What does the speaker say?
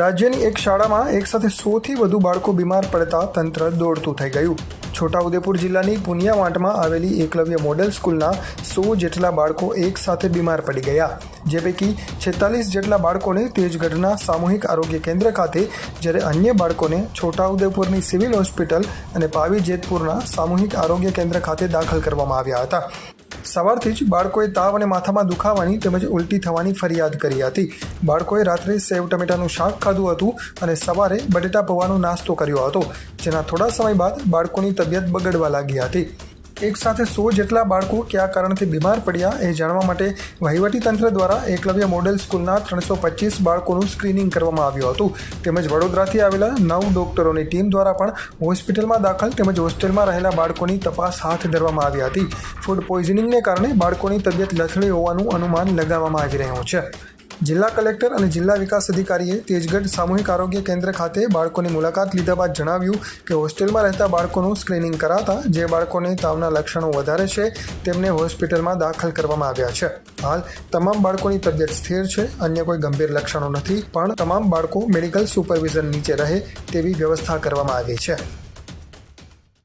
રાજ્યની એક શાળામાં એકસાથે સોથી વધુ બાળકો બીમાર પડતા તંત્ર દોડતું થઈ ગયું. છોટાઉદેપુર જિલ્લાની પુનિયાવાંટમાં આવેલી એકલવ્ય મોડેલ સ્કૂલના સો જેટલા બાળકો એક સાથે બીમાર પડી ગયા. જે પૈકી છેતાલીસ જેટલા બાળકોને તેજગઢના સામૂહિક આરોગ્ય કેન્દ્ર ખાતે, જ્યારે અન્ય બાળકોને છોટાઉદેપુરની સિવિલ હોસ્પિટલ અને પાવી જેતપુરના સામૂહિક આરોગ્ય કેન્દ્ર ખાતે દાખલ કરવામાં આવ્યા હતા. સવારથી જ બાળકોએ તાવ અને માથામાં દુખાવાની તેમજ ઉલટી થવાની ફરિયાદ કરી હતી. બાળકોએ રાત્રે સેવ ટમેટાનું શાક ખાધું હતું અને સવારે બટેટા પૌવાનો નાસ્તો કર્યો હતો, જેના થોડા સમય બાદ બાળકોની તબિયત બગડવા લાગી હતી. એક સાથે સો જેટલા બાળકો કયા કારણથી બીમાર પડ્યા એ જાણવા માટે વહીવટીતંત્ર દ્વારા એકલવ્ય મોડેલ સ્કૂલના ત્રણસો પચીસ બાળકોનું સ્ક્રીનિંગ કરવામાં આવ્યું હતું. તેમજ વડોદરાથી આવેલા નવ ડોક્ટરોની ટીમ દ્વારા પણ હોસ્પિટલમાં દાખલ તેમજ હોસ્ટેલમાં રહેલા બાળકોની તપાસ હાથ ધરવામાં આવી હતી. ફૂડ પોઈઝનિંગને કારણે બાળકોની તબિયત લથડી હોવાનું અનુમાન લગાવવામાં આવી રહ્યું છે. જિલ્લા કલેક્ટર અને જિલ્લા વિકાસ અધિકારીએ તેજગઢ સામૂહિક આરોગ્ય કેન્દ્ર ખાતે બાળકોની મુલાકાત લીધા બાદ જણાવ્યું કે હોસ્ટેલમાં રહેતા બાળકોનું સ્ક્રીનિંગ કરાતા જે બાળકોને તાવના લક્ષણો વધારે છે, તેમને હોસ્પિટલમાં દાખલ કરવામાં આવ્યા છે. હાલ, તમામ બાળકોની તબિયત સ્થિર છે, અન્ય કોઈ ગંભીર લક્ષણો નથી, પણ તમામ બાળકો મેડિકલ સુપરવિઝન નીચે રહે તેવી વ્યવસ્થા કરવામાં આવી છે.